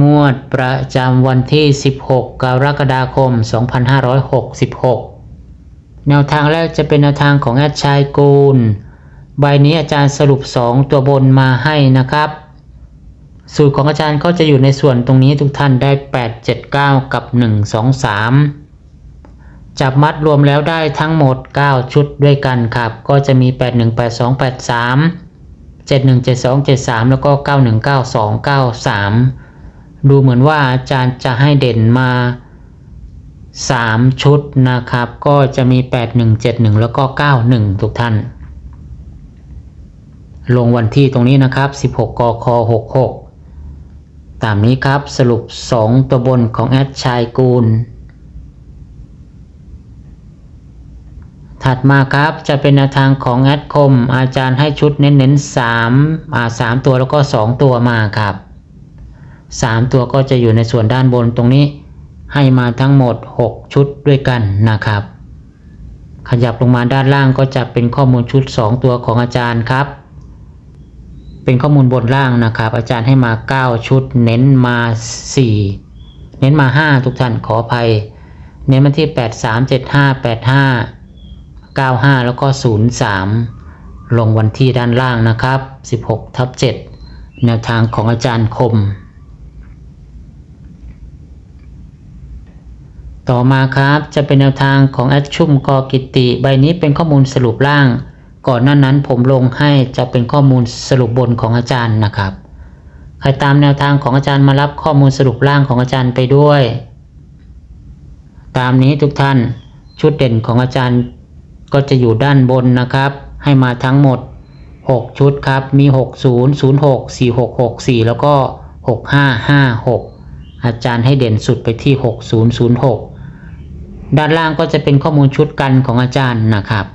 งวดประจำวันที่ 16 กรกฎาคม 2566 แนวทางแรกจะเป็นแนวทางของแอดชายกูล ใบนี้อาจารย์สรุป 2 ตัวบนมาให้นะครับ สูตรของอาจารย์ก็จะอยู่ในส่วนตรงนี้ทุกท่านได้ 8 7 9 กับ 1 2 3 จับมัดรวมแล้วได้ทั้งหมด 9 ชุดด้วยกันครับ ก็จะมี 81 82 83 71 72 73 แล้วก็ 91 92 93 ดูเหมือนว่าอาจารย์จะให้เด่นมา 3 ชุดนะครับ ก็จะมี 81 71 แล้วก็ 91 ทุกท่าน ลงวันที่ตรงนี้นะครับ 16กค66 ตามนี้ครับสรุป 2 ตัวบนของแอดชายกูล ถัดมาครับจะเป็นแนวทางของแอดคม อาจารย์ให้ชุดเน้นๆ3อ่า3ตัวแล้วก็ 2 ตัวมาครับ 3 ตัวก็จะอยู่ในส่วนด้านบนตรงนี้ ให้มาทั้งหมด 6 ชุดด้วยกันนะครับ ขยับลงมาด้านล่างก็จะเป็นข้อมูลชุด 2 ตัวของอาจารย์ครับ เป็นข้อมูลบนล่างนะครับ อาจารย์ให้มา 9 ชุด เน้นมา 4 เน้นมา 5 ทุกท่านขออภัย เน้นมาที่ 8 3 7 5 8 5 95 แล้วก็ 03ลงวันที่ด้านล่างนะครับ 16 ทับ 7 แนวทางของอาจารย์คม ต่อมาครับจะเป็นแนวทางของแอดชุ่มกอกิติ ใบนี้เป็นข้อมูลสรุปล่าง ก่อนหน้านั้นผมลงให้จะเป็นข้อมูลสรุปบนของอาจารย์นะครับ ใครตามแนวทางของอาจารย์มารับข้อมูลสรุปล่างของอาจารย์ไปด้วย ตามนี้ทุกท่านชุดเด่นของอาจารย์ก็จะอยู่ด้านบนนะครับ ให้มาทั้งหมด 6 ชุดครับ มี 60 06 4664 แล้วก็ 6556 อาจารย์ให้เด่นสุดไปที่ 6006 ด้านล่างก็จะเป็นข้อมูลชุดกันของอาจารย์นะครับ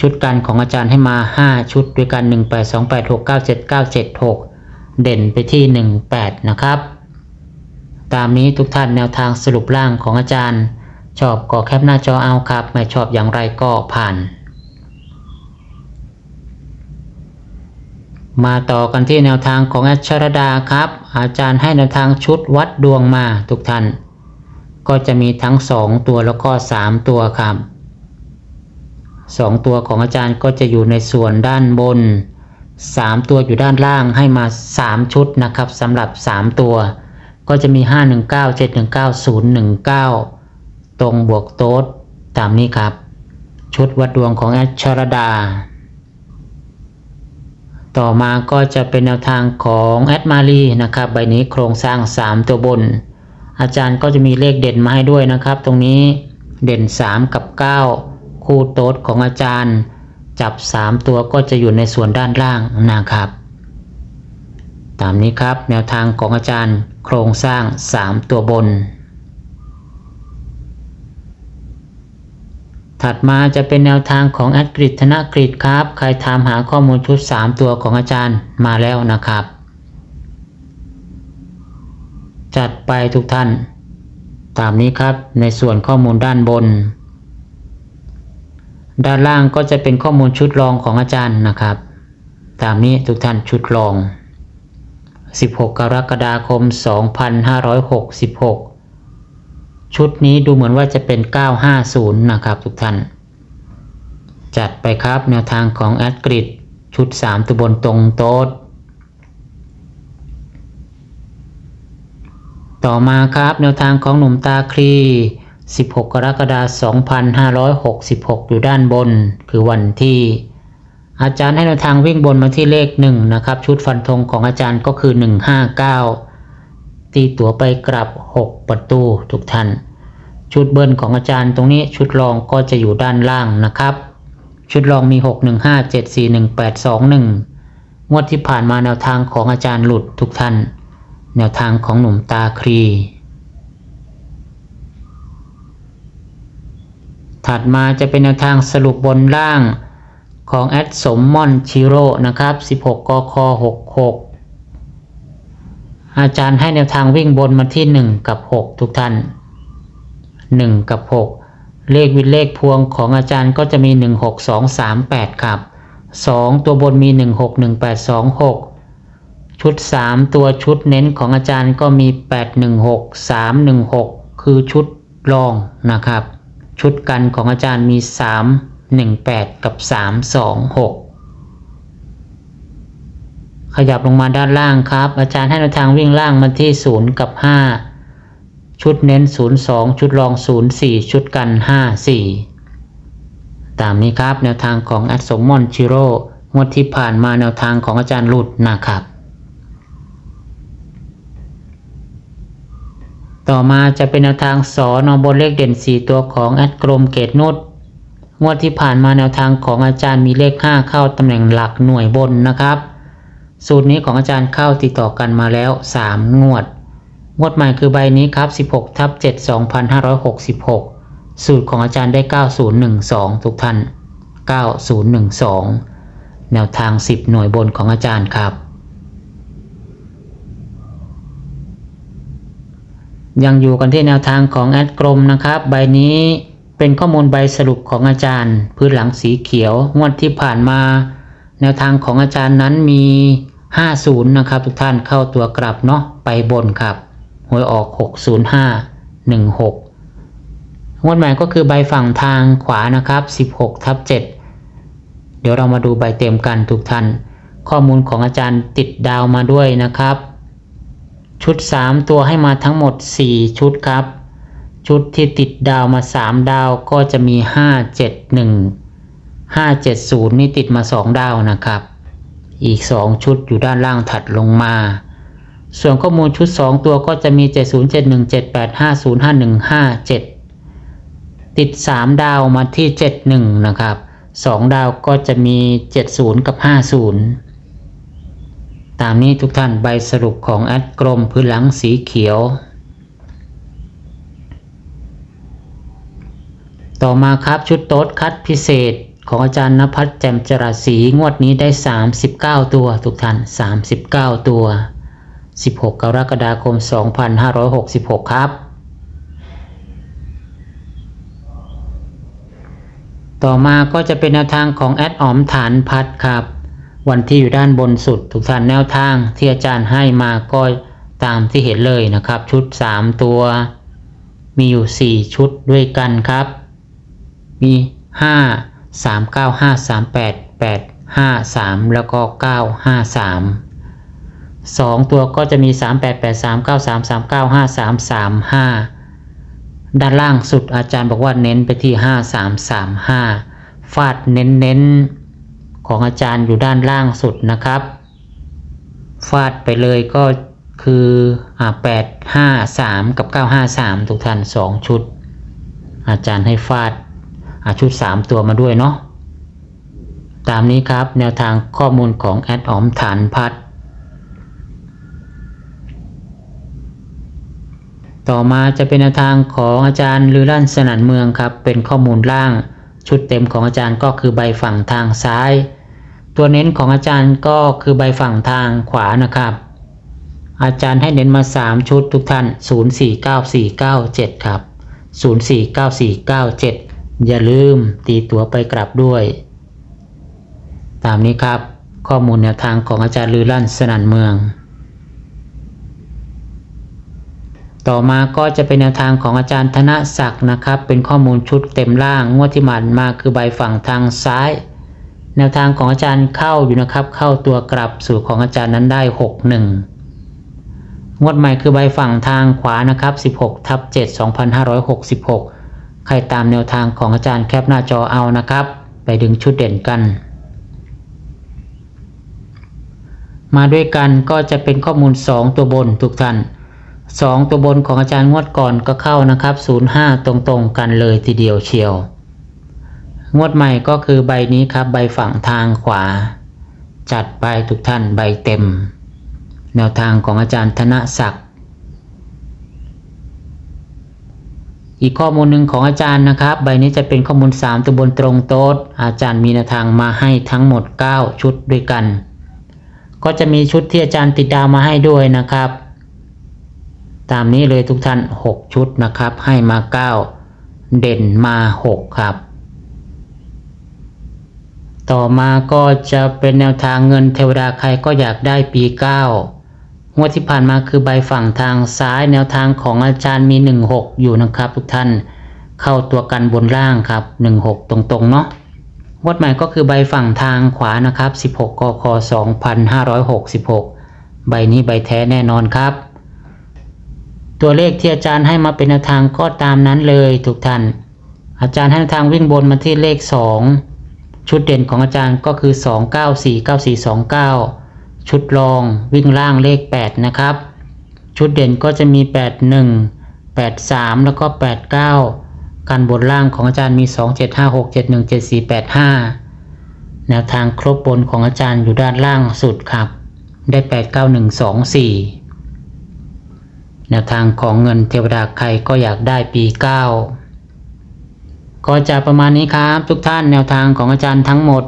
ชุดกันของอาจารย์ให้มา 5 ชุดด้วยกัน 182869796เด่นไปที่ 18 นะครับ ตามนี้ทุกท่านแนวทางสรุปล่างของอาจารย์ ชอบก็แคปหน้าจอเอาครับ ไม่ชอบอย่างไรก็ผ่านมาต่อกันที่แนวทางของอัชรดาครับ อาจารย์ให้แนวทางชุดวัดดวงมาทุกท่าน ก็จะมีทั้ง 2 ตัวแล้วก็ 3 ตัวครับ 2 ตัวของอาจารย์ก็จะอยู่ในส่วนด้านบน 3 ตัวอยู่ด้านล่างให้มา 3 ชุดนะครับสำหรับ 3 ตัว ก็จะมี 519 719 019 ตรงบวกโต๊ดตามนี้ครับ ชุดวัดดวงของแอชรดา ต่อมาก็จะเป็นแนวทางของแอดมารีนะครับ ใบนี้โครงสร้าง 3 ตัวบน อาจารย์ก็จะมีเลขเด่นมาให้ด้วยนะครับ ตรงนี้เด่น 3 กับ 9 คู่โต๊ดของอาจารย์ จับ 3 ตัวก็จะอยู่ในส่วนด้านล่างนะครับ ตามนี้ครับแนวทางของอาจารย์โครงสร้าง 3 ตัวบน ถัดมาจะเป็นแนวทางของแอดกริดธนกฤษครับ ใครถามหาข้อมูลชุด 3 ตัวของอาจารย์มาแล้วนะครับ จัดไปทุกท่าน ตามนี้ครับในส่วนข้อมูลด้านบน ด้านล่างก็จะเป็นข้อมูลชุดรองของอาจารย์นะครับ ตามนี้ทุกท่านชุดรอง 16 กรกฎาคม 2566 ชุดนี้ดูเหมือนว่าจะเป็น 950 นะครับทุกท่าน จัดไปครับแนวทางของแอดกริดชุด 3 ตัวบนตรงโต๊ด ต่อมาครับแนวทางของหนุ่มตาครี16 กรกฎาคม 2566 อยู่ด้านบน คือวันที่ อาจารย์ให้แนวทางวิ่งบนมาที่เลข 1 นะครับ ชุดฟันธงของอาจารย์ก็คือ 159 ตีตั๋วไปกลับ 6 ประตูทุกท่าน ชุดเบิ้ลของอาจารย์ตรงนี้ชุดรองก็จะอยู่ด้านล่างนะครับ ชุดรองมี 6 1 5 7 4 1 8 2 1 งวดที่ผ่านมาแนวทางของอาจารย์หลุดทุกท่าน แนวทางของหนุ่มตาครี ถัดมาจะเป็นแนวทางสรุปบนล่างของแอดสมมอนชิโร่นะครับ 16 กค 66 อาจารย์ให้แนวทางวิ่งบนมาที่ 1 กับ 6 ทุกท่าน 1 กับ 6 เลขวินเลขพวงของอาจารย์ก็จะมี 1 6 2 3 8 ครับ 2 ตัวบนมี 1 6 1 8 2 6 ชุด 3 ตัวชุดเน้นของอาจารย์ก็มี 8 1 6 3 1 6 คือชุดรองนะครับ ชุดกันของอาจารย์มี 3 1 8 กับ 3 2 6 ขยับลงมาด้านล่างครับ อาจารย์ให้แนวทางวิ่งล่างมาที่ 0 กับ 5 ชุดเน้น 0 2 ชุดรอง 0 4 ชุดกัน 5 4 ตามนี้ครับแนวทางของแอดสมมอนชิโร่งวดที่ผ่านมาแนวทางของอาจารย์หลุดนะครับ ต่อมาจะเป็นแนวทางสอนอบนเลขเด่น 4 ตัวของแอดกรมเกตนุชงวดที่ผ่านมาแนวทางของอาจารย์มีเลข 5 เข้าตำแหน่งหลักหน่วยบนนะครับ สูตรนี้ของอาจารย์เข้าติดต่อกันมาแล้ว 3 งวด งวดใหม่คือใบนี้ครับ 16ทับ7 2566 สูตรของอาจารย์ได้ 9012 ทุกท่าน 9012 แนวทาง 10 หน่วยบนของอาจารย์ครับ ยังอยู่กันที่แนวทางของแอดกรมนะครับ ใบนี้เป็นข้อมูลใบสรุปของอาจารย์ พื้นหลังสีเขียวงวดที่ผ่านมา แนวทางของอาจารย์นั้นมี 50 นะครับ ทุกท่านเข้าตัวกลับเนาะไปบนครับหวยออก 605 16 งวดใหม่ก็คือใบฝั่งทางขวานะครับ 16ทับ7เดี๋ยวเรามาดูใบเต็มกันทุกท่าน ข้อมูลของอาจารย์ติดดาวมาด้วยนะครับ ชุด 3 ตัวให้มาทั้งหมด 4 ชุดครับ ชุดที่ติดดาวมา 3 ดาวก็จะมี 571 570 นี่ติดมา 2 ดาวนะครับ อีก 2 ชุดอยู่ด้านล่างถัดลงมา ส่วนข้อมูลชุด 2 ตัวก็จะมี 7071 7850 5157 ติด 3 ดาวมาที่ 71 นะครับ 2 ดาวก็จะมี 70 กับ 50 ตามนี้ทุกท่านใบสรุปของแอดกรมพื้นหลังสีเขียว ต่อมาครับชุดโต๊ดคัดพิเศษของอาจารย์นภัสแจ่มจรัสศรีงวดนี้ได้ 39 ตัว ทุกท่าน 39 ตัว 16 กรกฎาคม 2566 ครับ ต่อมาก็จะเป็นแนวทางของแอดออมฐานพัดครับ วันที่อยู่ด้านบนสุด ทุกท่านแนวทางที่อาจารย์ให้มาก็ตามที่เห็นเลยนะครับ ชุด 3 ตัว มีอยู่ 4 ชุดด้วยกันครับ มี 5 3 9 5 3 8 8 5 3 แล้วก็ 9 5 3 2 ตัวก็จะมี 3 8 8 3 9 3 3 9 5 3 3 5 ด้านล่างสุดอาจารย์บอกว่าเน้นไปที่ 5 3 3 5 ฟาดเน้นเน้น ของอาจารย์อยู่ด้านล่างสุดนะครับ ฟาดไปเลยก็คืออ่า8 5 3กับ9 5 3ทุกท่าน2ชุด อาจารย์ให้ฟาดอาชุด3ตัวมาด้วยเนาะตามนี้ครับแนวทางข้อมูลของแอดออมฐานพัดต่อมาจะเป็นแนวทางของอาจารย์ลือลั่นสนันเมืองครับ เป็นข้อมูลล่างชุดเต็มของอาจารย์ก็คือใบฝั่งทางซ้าย ตัวเน้นของอาจารย์ก็คือใบฝั่งทางขวานะครับ อาจารย์ให้เน้นมา 3 ชุดทุกท่าน 049497 ครับ 049497 อย่าลืมตีตัวไปกลับด้วย ตามนี้ครับ ข้อมูลแนวทางของอาจารย์ลือลั่นสนันเมือง ต่อมาก็จะเป็นแนวทางของอาจารย์ธนศักดิ์นะครับ เป็นข้อมูลชุดเต็มล่างงวดที่ผ่านมาคือใบฝั่งทางซ้าย แนวทางของอาจารย์เข้าอยู่นะครับ เข้าตัวกลับสู่ของอาจารย์นั้นได้ 61 งวดใหม่คือใบฝั่งทางขวานะครับ 16ทับ7 2566 ใครตามแนวทางของอาจารย์แคปหน้าจอเอานะครับ ไปดึงชุดเด่นกัน มาด้วยกันก็จะเป็นข้อมูล 2 ตัวบนทุกท่าน 2 ตัวบนของอาจารย์งวดก่อนก็เข้านะครับ 05 ตรงๆกันเลยทีเดียวเชียว งวดใหม่ก็คือใบนี้ครับ ใบฝั่งทางขวา จัดไปทุกท่านใบเต็ม แนวทางของอาจารย์ธนศักดิ์อีกข้อมูลหนึ่งของอาจารย์นะครับ ใบนี้จะเป็นข้อมูล 3ตัวบนตรงโต๊ดอาจารย์มีแนวทางมาให้ทั้งหมด 9 ชุดด้วยกัน ก็จะมีชุดที่อาจารย์ติดดาวมาให้ด้วยนะครับ ตามนี้เลยทุกท่าน 6 ชุดนะครับ ให้มา 9 เด่นมา 6 ครับ ต่อมาก็จะเป็นแนวทางเงินเทวดาใครก็อยากได้ปี9งวดที่ผ่านมาคือใบฝั่งทางซ้ายแนวทางของอาจารย์มี 16 อยู่นะครับทุกท่านเข้าตัวกันบนล่างครับ 16 ตรงๆเนาะงวดใหม่ก็คือใบฝั่งทางขวานะครับ 16กค2566 ใบนี้ใบแท้แน่นอนครับ ตัวเลขที่อาจารย์ให้มาเป็นแนวทางก็ตามนั้นเลยทุกท่าน อาจารย์ให้แนวทางวิ่งบนมาที่เลข 2 ชุดเด่นของอาจารย์ก็คือ 294949 ชุดรองวิ่งล่างเลข 8 นะครับ ชุดเด่นก็จะมี 81 83 แล้วก็ 89 การบนล่างของอาจารย์มี 2756717485 แนวทางครบบนของอาจารย์อยู่ด้านล่างสุดครับ ได้ 89124 แนวทางของเงินเทวดาใครก็อยากได้ปี 9 ก็จะประมาณนี้ครับ ทุกท่านแนวทางของอาจารย์ทั้งหมด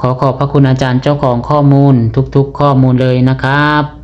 ขอขอบพระคุณอาจารย์เจ้าของข้อมูลทุกๆ ข้อมูลเลยนะครับ